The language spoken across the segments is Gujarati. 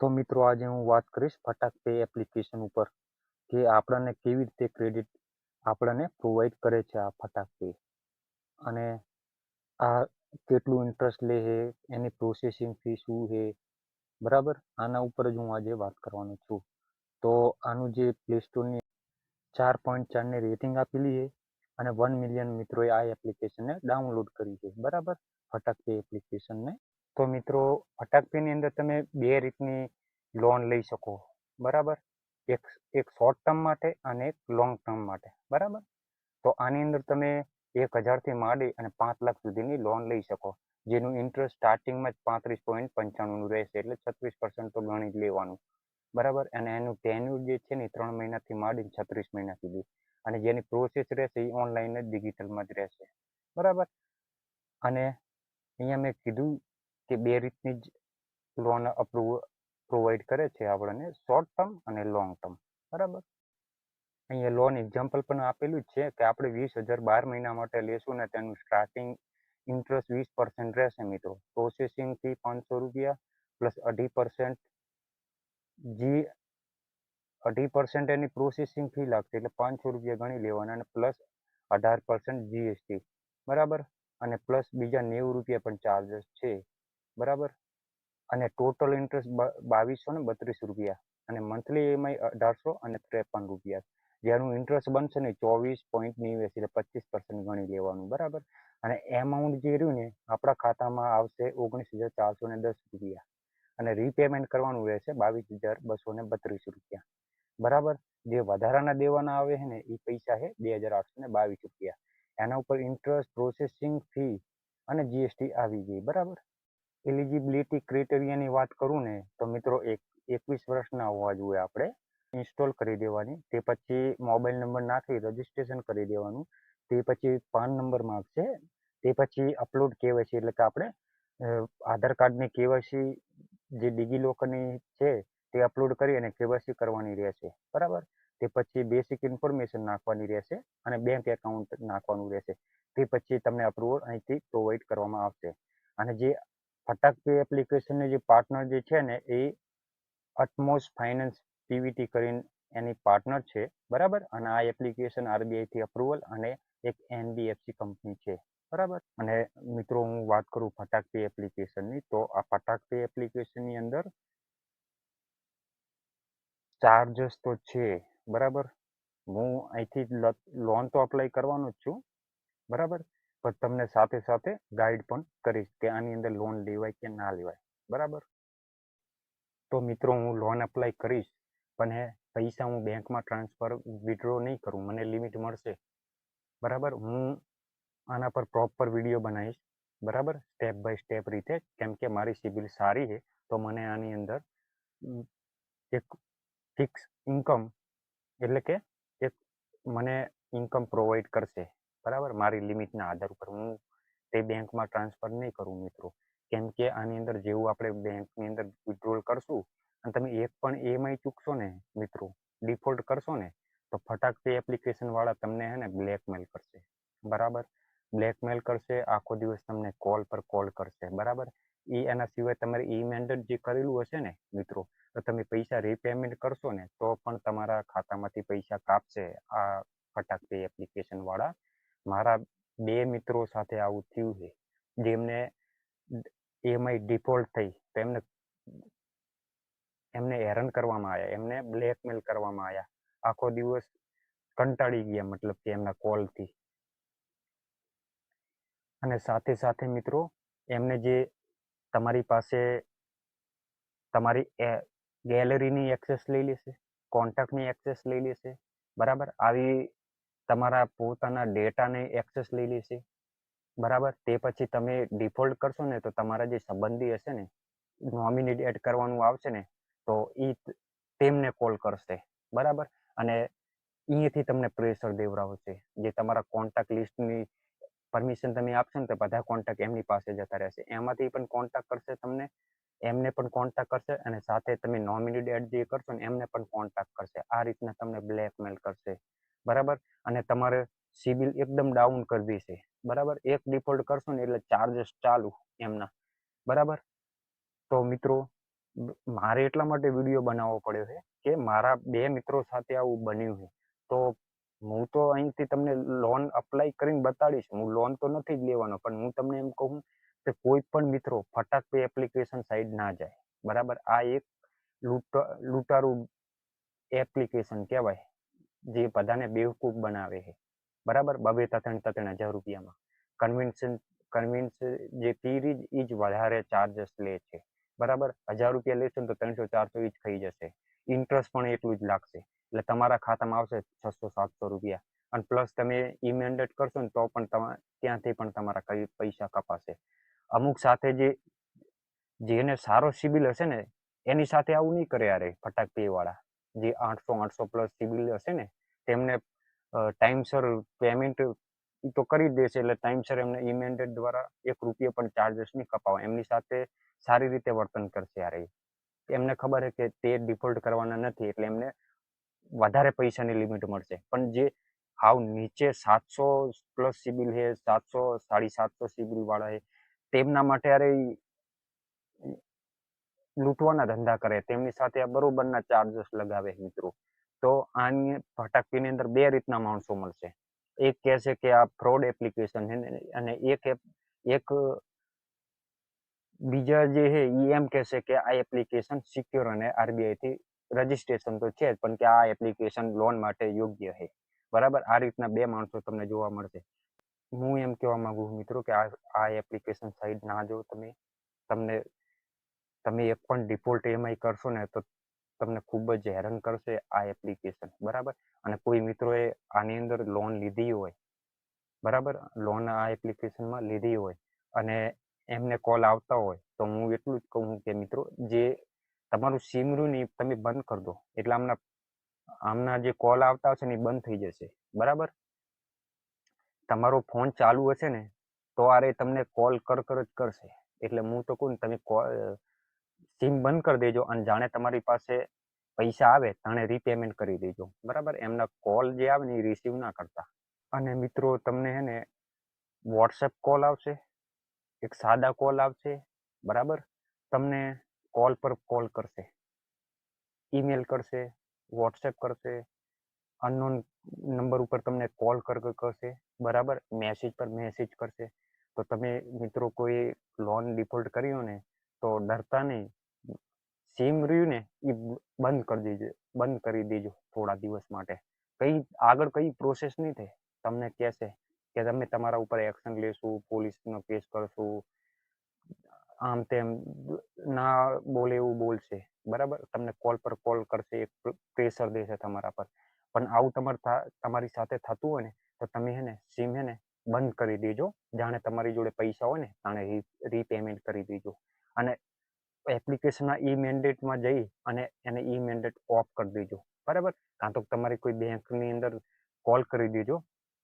તો મિત્રો આજે હું વાત કરીશ ફટાક પે એપ્લિકેશન ઉપર કે આપણને કેવી રીતે ક્રેડિટ આપણને પ્રોવાઈડ કરે છે આ ફટાક પે. અને આ કેટલું ઇન્ટરેસ્ટ લે છે એની પ્રોસેસિંગ ફી શું છે બરાબર? આના ઉપર જ હું આજે વાત કરવાનો છું. તો આનું જે પ્લે સ્ટોરની ચાર પોઈન્ટ ચારની રેટિંગ આપેલી છે અને વન મિલિયન મિત્રોએ આ એપ્લિકેશનને ડાઉનલોડ કરી છે, બરાબર? ફટાક પે એપ્લિકેશનને તો મિત્રો અટકપીની અંદર તમે બે રીતની લોન લઈ શકો. બરાબર? એક એક શોર્ટ ટર્મ માટે અને એક લોંગ ટર્મ માટે. બરાબર? તો આની અંદર તમે એક હજારથી માંડી અને પાંચ લાખ સુધીની લોન લઈ શકો. જેનું ઇન્ટરેસ્ટ સ્ટાર્ટિંગમાં જ પાંત્રીસ પોઈન્ટ પંચાણુંનું રહેશે એટલે છત્રીસ પર્સન્ટ તો ગણી જ લેવાનું. બરાબર? અને એનું ટેન્યુર જે છે ને ત્રણ મહિનાથી માંડીને છત્રીસ મહિના સુધી. અને જેની પ્રોસેસ રહેશે એ ઓનલાઈન જ ડિજિટલમાં જ રહેશે. બરાબર? અને અહીંયા મેં કીધું કે બે રીતની જ લોન અપ્રુવ પ્રોવાઈડ કરે છે આપણને શોર્ટ ટર્મ અને લોંગ ટર્મ બરાબર? અહીંયા લોન એક્ઝામ્પલ પણ આપેલું જ છે કે આપણે વીસ હજાર બાર મહિના માટે લેશું ને તેનું સ્ટાર્ટિંગ ઇન્ટરેસ્ટ વીસ પર્સન્ટ રહેશે મિત્રો. પ્રોસેસિંગ ફી પાંચસો રૂપિયા પ્લસ અઢી પર્સન્ટ જી અઢી પર્સન્ટ એની પ્રોસેસિંગ ફી લાગશે એટલે પાંચસો રૂપિયા ગણી લેવાના અને પ્લસ અઢાર પર્સન્ટ જીએસટી બરાબર? અને પ્લસ બીજા નેવું રૂપિયા પણ ચાર્જસ છે. બરાબર? અને ટોટલ ઇન્ટરેસ્ટ બાવીસો ને બત્રીસ રૂપિયા અને મંથલી ઈએમઆઈ અઢારસો અને ત્રેપન રૂપિયા જેનું ઇન્ટરેસ્ટ બનશે ને ચોવીસ પોઈન્ટ નેવ્યાસી એટલે પચીસ પર્સન્ટ ગણી લેવાનું, બરાબર? અને એમાઉન્ટ જે રહ્યું ને આપણા ખાતામાં આવશે ઓગણીસ હજાર ચારસો ને દસ રૂપિયા. અને રીપેમેન્ટ કરવાનું રહેશે બાવીસ હજાર બસો ને બત્રીસ રૂપિયા. બરાબર? જે વધારાના દેવાના આવે છે ને એ પૈસા છે બે હજાર આઠસો ને બાવીસ રૂપિયા. એના ઉપર ઇન્ટરેસ્ટ પ્રોસેસિંગ ફી અને જીએસટી આવી ગઈ, બરાબર? એલિજિબિલિટી ક્રાઇટેરિયાની વાત કરું ને, તો મિત્રો એક, એકવીસ વર્ષના હોવા જોઈએ આપણે ઇન્સ્ટોલ કરી દેવાની. તે પછી મોબાઈલ નંબર નાખી રજીસ્ટ્રેશન કરી દેવાનું. તે પછી પાન નંબર માગશે. તે પછી અપલોડ કેવાયસી એટલે કે આપણે આધાર કાર્ડની કેવાયસી જે ડિગીલોકરની છે, તે અપલોડ કરી અને કેવાયસી કરવાની રહેશે. બરાબર? તે પછી બેસિક ઇન્ફોર્મેશન નાખવાની રહેશે અને બેંક એકાઉન્ટ નાખવાનું રહેશે. તે પછી તમને અપ્રુવલ અહીંથી પ્રોવાઈડ કરવામાં આવશે. અને જે ફટાક પે એપ્લિકેશનની જે પાર્ટનર જે છે ને, એ અટમોસ્ટ ફાઇનાન્સ પીવીટી કરીને એની પાર્ટનર છે, બરાબર? અને આ એપ્લિકેશન આરબીઆઈથી અપ્રુવલ અને એક એનબીએફસી કંપની છે, બરાબર? અને મિત્રો, હું વાત કરું ફટાક પે એપ્લિકેશનની તો આ ફટાક પે એપ્લિકેશનની અંદર ચાર્જસ તો છે, બરાબર? હું અહીંથી લોન તો અપ્લાય કરવાનો જ છું, બરાબર? પણ તમને સાથે સાથે ગાઈડ પણ કરીશ કે આની અંદર લોન લેવાય કે ના લેવાય. બરાબર? તો મિત્રો, હું લોન અપ્લાય કરીશ, પણ હે પૈસા હું બેંકમાં ટ્રાન્સફર વિડ્રો નહીં કરું, મને લિમિટ મળશે. બરાબર? હું આના પર પ્રોપર વીડિયો બનાવીશ. બરાબર? સ્ટેપ બાય સ્ટેપ રીતે, કેમ કે મારી સિબિલ સારી છે, તો મને આની અંદર એક ફિક્સ ઇન્કમ એટલે કે એક મને ઇન્કમ પ્રોવાઈડ કરશે. બરાબર? મારી લિમિટના આધાર ઉપર હું તે બેંકમાં ટ્રાન્સફર નહીં કરું મિત્રો. કેમ કે આની અંદર જેવું આપણે બેંકની અંદર વિડ્રોલ કરશું, અને તમે એક પણ ઈએમઆઈ ચૂકશો ને મિત્રો ડિફોલ્ટ કરશો ને, તો ફટાક પે એપ્લિકેશન વાળા તમને હે ને બ્લેકમેલ કરશે. બરાબર? બ્લેકમેલ કરશે, આખો દિવસ તમને કોલ પર કોલ કરશે. બરાબર? એ એના સિવાય તમારે ઈ મેન્ડેટ જે કરેલું હશે ને મિત્રો, તો તમે પૈસા રીપેમેન્ટ કરશો ને, તો પણ તમારા ખાતામાંથી પૈસા કાપશે આ ફટાક પે એપ્લિકેશન વાળા. મારા બે મિત્રો સાથે આવું થયું છે, જેમને એમઆઈ ડિફોલ્ટ થઈ, તો એમને એમને હેરાન કરવામાં આવ્યા, એમને બ્લેકમેલ કરવામાં આવ્યા. આખો દિવસ કંટાળી ગયા, મતલબ કે એમના કોલથી. અને સાથે સાથે મિત્રો, એમને જે તમારી પાસે તમારી ગેલેરીની એક્સેસ લઈ લેશે કોન્ટેક્ટની એક્સેસ લઈ લેશે, બરાબર? આવી તમારા પોતાના ડેટાને એક્સેસ લઈ લેશે. બરાબર? તે પછી તમે ડિફોલ્ટ કરશો ને તો તમારા જે સંબંધી હશે ને, નોમિનેટ એડ કરવાનું આવશે ને, તો એ તેમને કોલ કરશે. બરાબર? અને અહીંયાથી તમને પ્રેશર દેવડાવશે. જે તમારા કોન્ટેક્ટ લિસ્ટની પરમિશન તમે આપશો ને તો બધા કોન્ટેક્ટ એમની પાસે જતા રહેશે. એમાંથી પણ કોન્ટેક્ટ કરશે તમને, એમને પણ કોન્ટેક્ટ કરશે અને સાથે તમે નોમિનેટ એડ જે કરશો ને એમને પણ કોન્ટેક્ટ કરશે. આ રીતના તમને બ્લેકમેલ કરશે. બરાબર? અને તમારે સિબિલ એકદમ ડાઉન કરી દેશે બરાબર? એક ડિફોલ્ટ કરશો ને એટલે ચાર્જસ ચાલુ એમના. બરાબર? તો મિત્રો, મારે એટલા માટે વીડિયો બનાવવો પડ્યો છે કે મારા બે મિત્રો સાથે આવું બન્યું છે. તો હું તો અહીંથી તમને લોન અપ્લાય કરીને બતાડીશ. હું લોન તો નથી જ લેવાનો, પણ હું તમને એમ કહું કે કોઈ પણ મિત્રો ફટાક એપ્લિકેશન સાઈડ ના જાય. બરાબર? આ એક લૂંટ, લૂંટારું એપ્લિકેશન કહેવાય. જે બધાને બેવકૂફ બનાવે છે. બરાબર? બબે ત્રણ ત્રણ હજાર રૂપિયામાં. કન્વિન્સન કન્વિન્સ જે ફી એ જ વધારે ચાર્જસ લે છે. બરાબર? હજાર રૂપિયા લેશો ને તો ત્રણસો, ચારસો એ જ થઈ જશે. ઇન્ટરેસ્ટ પણ એટલું જ લાગશે. એટલે તમારા ખાતામાં આવશે છસો, સાતસો રૂપિયા. અને પ્લસ તમે ઇમેન્ડેટ કરશો ને તો પણ તમા, ત્યાંથી પણ તમારા કઈ, પૈસા કપાશે. અમુક સાથે જે, જેને સારો સિબિલ હશે ને, એની સાથે આવું નહીં કરે યાર ફટાક પે જે આઠસો આઠસો પ્લસ સિબિલ હશે ને, તેમને ટાઈમસર પેમેન્ટ તો કરી દેશે, એટલે ટાઈમસર એમને ઇમેન્ડેટ દ્વારા એક રૂપિયા પણ ચાર્જસ નહીં કપાવે. એમની સાથે સારી રીતે વર્તન કરશે આ એ એમને ખબર છે કે તે ડિફોલ્ટ કરવાના નથી, એટલે એમને વધારે પૈસાની લિમિટ મળશે. પણ જે હાવ નીચે સાતસો પ્લસ સિબિલ છે, સાતસો, સાડી સાતસો સિબિલ વાળા છે, તેમના માટે અરે લૂંટવાના ધંધા કરે, તેમની સાથે આ બરોબરના ચાર્જસ લગાવે મિત્રો. તો આની ફટાકીની અંદર બે રીતના માણસો મળશે. એક કહે છે કે આ ફ્રોડ એપ્લિકેશન છે અને એક એક બીજા જે છે એ એમ કહેશે કે આ એપ્લિકેશન સિક્યોર અને આરબીઆઈથી રજીસ્ટ્રેશન તો છે જ, પણ કે આ એપ્લિકેશન લોન માટે યોગ્ય છે. બરાબર? આ રીતના બે માણસો તમને જોવા મળશે. હું એમ કહેવા માંગુ મિત્રો કે આ આ એપ્લિકેશન સાઈડ ના જો તમે, તમને તમે એક પણ ડિફોલ્ટ એમઆઈ કરશો ને, તો તમને ખૂબ જ હેરાન કરશે આ એપ્લિકેશન બરાબર? અને કોઈ મિત્રોએ આની અંદર લોન લીધી હોય, બરાબર? લોન આ એપ્લિકેશનમાં લીધી હોય અને એમને કોલ આવતા હોય, તો હું એટલું જ કહું કે મિત્રો, જે તમારું સિમ ને તમે બંધ કરી દો. એટલે આમના આમના જે કોલ આવતા હશે ને એ બંધ થઈ જશે. બરાબર? તમારો ફોન ચાલુ હશે ને, તો આરે તમને કોલ કર કર જ કરશે. એટલે હું તો કહું તમે સિમ બંધ કરી દેજો અને જાણે તમારી પાસે પૈસા આવે તાણે રીપેમેન્ટ કરી દેજો. બરાબર? એમના કોલ જે આવે ને એ રિસીવ ના કરતા. અને મિત્રો, તમને હે ને વોટ્સએપ કોલ આવશે. એક સાદા કોલ આવશે. બરાબર? તમને કોલ પર કોલ કરશે. ઈમેલ કરશે વોટ્સએપ કરશે અનનોન નંબર ઉપર તમને કોલ કર કર કરશે. બરાબર? મેસેજ પર મેસેજ કરશે. તો તમે મિત્રો કોઈ લોન ડિફોલ્ટ કર્યો ને, તો ડરતા નહીં. સિમ રહ્યું ને એ બંધ કરી દેજો, બંધ કરી દેજો થોડા દિવસ માટે. કઈ, આગળ કઈ પ્રોસેસ નહીં થાય. તમને કહેશે કે તમે તમારા ઉપર એક્શન લેશું, પોલીસનો કેસ કરશું, આમ તેમ, ના બોલે એવું બોલશે. બરાબર? તમને કોલ પર કોલ કરશે, એક પ્રેશર દેશે તમારા પર. પણ આવું તમારે તમારી સાથે થતું હોય ને, તો તમે હે ને સિમ હે ને, બંધ કરી દેજો. જાણે તમારી જોડે પૈસા હોય ને, તાણે રીપેમેન્ટ કરી દેજો. અને એપ્લિકેશનના ઈ મેન્ડેટમાં જઈ અને એને ઈ મેન્ડેટ ઓફ કરી દેજો. બરાબર? કાં તો તમારી કોઈ બેંકની અંદર કોલ કરી દેજો,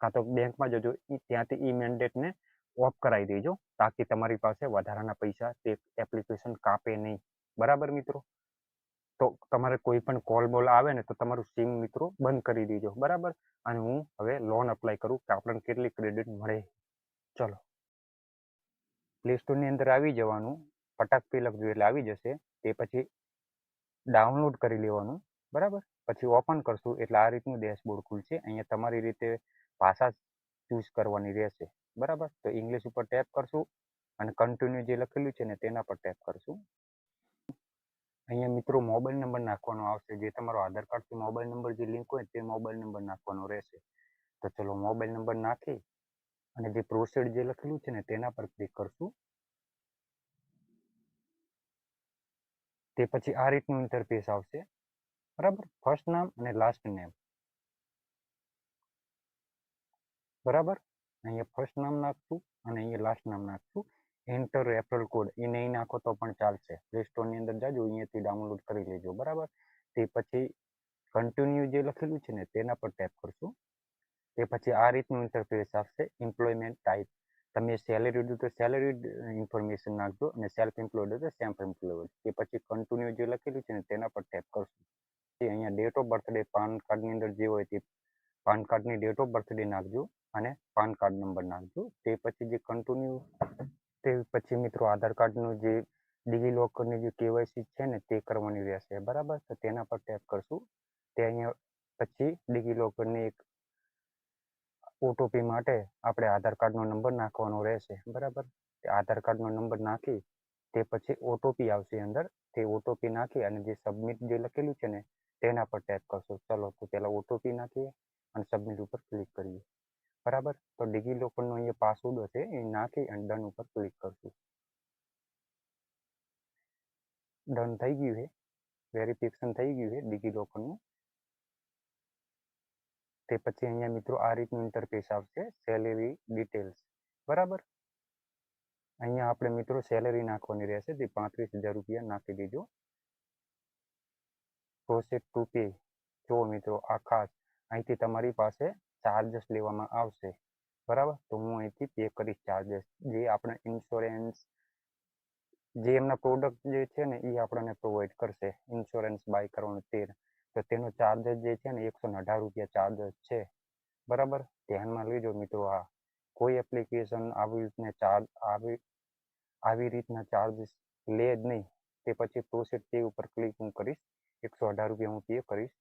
કાં તો બેંકમાં જજો ત્યાંથી ઈ મેન્ડેટને ઓફ કરાવી દેજો, તાકી તમારી પાસે વધારાના પૈસા તે એપ્લિકેશન કાપે નહીં. બરાબર મિત્રો? તો તમારે કોઈ પણ કોલ બોલ આવે ને તો તમારું સિમ મિત્રો બંધ કરી દેજો. બરાબર? અને હું હવે લોન અપ્લાય કરું કે આપણને કેટલી ક્રેડિટ મળે. ચલો. પ્લે સ્ટોરની અંદર આવી જવાનું. ફટાક પે લખજો એટલે આવી જશે, તે પછી ડાઉનલોડ કરી લેવાનું, બરાબર? પછી ઓપન કરશું એટલે આ રીતનું ડેશબોર્ડ ખુલશે, અહીંયા તમારી રીતે ભાષા ચૂઝ કરવાની રહેશે, બરાબર? તો ઇંગ્લિશ ઉપર ટેપ કરશું અને કન્ટિન્યુ જે લખેલું છે ને તેના પર ટેપ કરશું. અહીંયા મિત્રો મોબાઈલ નંબર નાખવાનો આવશે, જે તમારો આધાર કાર્ડથી મોબાઈલ નંબર જે લિંક હોય તે મોબાઈલ નંબર નાખવાનો રહેશે. તો ચલો મોબાઈલ નંબર નાખી અને જે પ્રોસેડ જે લખેલું છે ને તેના પર ક્લિક કરશું. તે પછી આ રીતનું ઇન્ટરફેસ આવશે. બરાબર? ફર્સ્ટ નામ અને લાસ્ટ નેમ બરાબર? અહીંયા ફર્સ્ટ નામ નાખશું અને અહીંયા લાસ્ટ નામ નાખશું. એન્ટર રેફરલ કોડ એ નહીં નાખો તો પણ ચાલશે. પ્લે સ્ટોરની અંદર જાજો, અહીંયાથી ડાઉનલોડ કરી લેજો. બરાબર? તે પછી કન્ટિન્યુ જે લખેલું છે ને, તેના પર ટેપ કરશું. તે પછી આ રીતનું ઇન્ટરફેસ આવશે. એમ્પ્લોયમેન્ટ ટાઈપ તમે સેલેરી દો તો સેલેરી ઇન્ફોર્મેશન નાખજો અને સેલ્ફ એમ્પ્લોયડ હોય તો સેલ્ફ એમ્પ્લોયડ કે પછી કન્ટિન્યુ જે લખેલું છે ને તેના પર ટેપ કરશું. તે અહીંયા ડેટ ઓફ બર્થડે પાન કાર્ડની અંદર જે હોય તે પાન કાર્ડની ડેટ ઓફ બર્થડે નાખજો અને પાન કાર્ડ નંબર નાખજો. તે પછી જે કન્ટિન્યુ તે પછી મિત્રો આધાર કાર્ડનું જે ડિજીલોકરની જે કેવાયસી છે ને તે કરવાની રહેશે. બરાબર? તો તેના પર ટેપ કરશું. તે અહીંયા પછી ડિજીલોકરની એક ઓટોપી માટે આપણે આધાર કાર્ડનો નંબર નાખવાનો રહેશે, બરાબર? આધાર કાર્ડનો નંબર નાખી, તે પછી ઓટોપી આવશે અંદર, તે ઓટોપી નાખી અને જે સબમિટ જે લખેલું છે ને, તેના પર ટેપ કરશો. ચલો, તો પહેલાં ઓટોપી નાખીએ અને સબમિટ ઉપર ક્લિક કરીએ. બરાબર? તો ડિજીલોકરનો અહીંયા પાસવર્ડ હશે, એ નાખી અને ડન ઉપર ક્લિક કરશું. ડન થઈ ગયું છે. વેરિફિકેશન થઈ ગયું છે ડિજીલોકરનું તે પછી અહીંયા મિત્રો આ રીતનું ઇન્ટરફેસ આવશે સેલેરી ડિટેલ્સ બરાબર? અહીંયા આપણે મિત્રો સેલેરી નાખવાની રહેશે તે પાંત્રીસ હજાર રૂપિયા નાખી દેજો. પ્રોસેસ ટુ પે જો મિત્રો, આ ખાસ અહીંથી તમારી પાસે ચાર્જસ લેવામાં આવશે. બરાબર? તો હું અહીંથી પે કરીશ ચાર્જસ જે આપણે ઇન્સ્યોરન્સ જે એમના પ્રોડક્ટ જે છે ને એ આપણને પ્રોવાઈડ કરશે. ઇન્સ્યોરન્સ બાય કરવાનું તે તો તેનો ચાર્જ જે છે ને એકસો અઢાર રૂપિયા ચાર્જ છે. બરાબર? ધ્યાનમાં લેજો મિત્રો આ. કોઈ એપ્લિકેશન આવી રીતના ચાર્જ આવી આવી રીતના ચાર્જીસ લે જ નહીં. તે પછી પ્રોસેસ પે ઉપર ક્લિક હું કરીશ. એકસો અઢાર રૂપિયા હું પે કરીશ.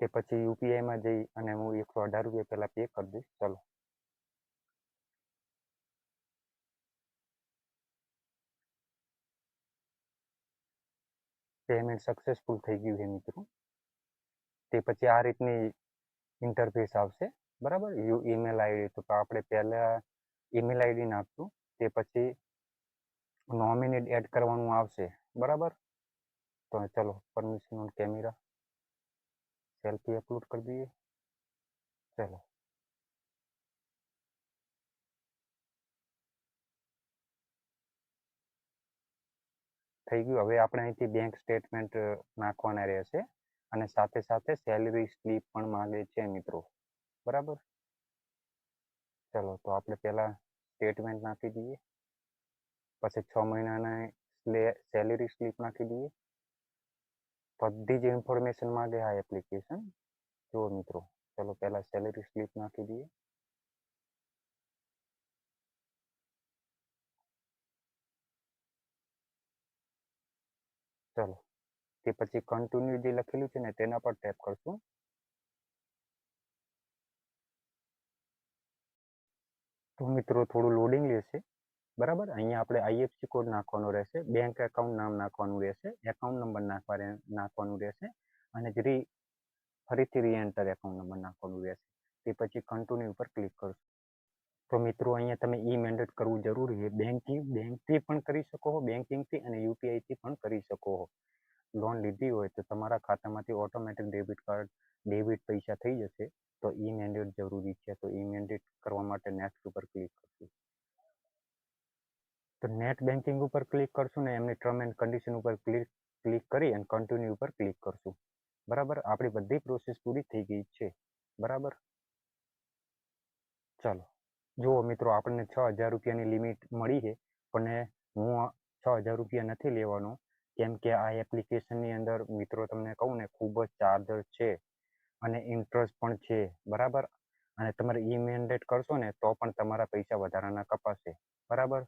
તે પછી યુપીઆઈમાં જઈ અને હું એકસો અઢાર રૂપિયા પહેલાં પે કરી દઈશ. ચલો. પેમેન્ટ સક્સેસફુલ થઈ ગયું છે મિત્રો. તે પછી આ રીતની ઇન્ટરફેસ આવશે. બરાબર? યુ ઈમેલ આઈડી તો આપણે પહેલાં ઈમેલ આઈડી નાખશું તે પછી નોમિનેટ એડ કરવાનું આવશે. બરાબર? તો ચલો permission on camera selfie upload કરી દઈએ. ચલો. થઈ ગયું. હવે આપણે અહીંથી બેંક સ્ટેટમેન્ટ નાખવાના રહેશે અને સાથે સાથે સેલરી સ્લીપ પણ માંગે છે મિત્રો. બરાબર? ચલો, તો આપણે પહેલાં સ્ટેટમેન્ટ નાખી દઈએ. પછી છ મહિનાના સેલરી સ્લીપ નાખી દઈએ. બધી જ ઇન્ફોર્મેશન માંગે આ એપ્લિકેશન જુઓ મિત્રો, ચલો પહેલાં સેલરી સ્લીપ નાખી દઈએ. ચલો. તે પછી કન્ટિન્યુ જે લખેલું છે ને, તેના પર ટેપ કરશું. તો મિત્રો, થોડું લોડિંગ લેશે. બરાબર? અહીંયા આપણે આઈએફસી કોડ નાખવાનો રહેશે. બેંક એકાઉન્ટ નામ નાખવાનું રહેશે. એકાઉન્ટ નંબર નાખવા નાખવાનું રહેશે. અને રી ફરીથી રીએન્ટર એકાઉન્ટ નંબર નાખવાનું રહેશે. તે પછી કન્ટિન્યુ ઉપર ક્લિક કરશો. તો મિત્રો અહીંયા તમે ઈ મેન્ડેટ કરવું જરૂરી છે. બેન્કિંગ બેંકથી પણ કરી શકો છો બેન્કિંગથી અને યુપીઆઈથી પણ કરી શકો છો. લોન લીધી હોય તો તમારા ખાતામાંથી ઓટોમેટિક ડેબિટ કાર્ડ ડેબિટ પૈસા થઈ જશે. તો ઈ મેન્ડેટ જરૂરી છે. તો ઈ મેન્ડેટ કરવા માટે નેક્સ્ટ ઉપર ક્લિક કરશું. તો નેટ બેન્કિંગ ઉપર ક્લિક કરશું ને એમની ટર્મ એન્ડ કન્ડિશન ઉપર ક્લિક ક્લિક કરી અને કન્ટિન્યુ ઉપર ક્લિક કરશું. બરાબર? આપણી બધી પ્રોસેસ પૂરી થઈ ગઈ છે. બરાબર? ચાલો. જુઓ મિત્રો, આપણને છ હજાર રૂપિયાની લિમિટ મળી છે, પણ હું છ હજાર રૂપિયા નથી લેવાનો. કેમ કે આ એપ્લિકેશનની અંદર મિત્રો તમને કહું ને, ખૂબ જ ચાર્જર છે અને ઇન્ટરેસ્ટ પણ છે, બરાબર? અને તમારે ઈ મેન્ડેટ કરશો ને, તો પણ તમારા પૈસા વધારાના કપાશે, બરાબર?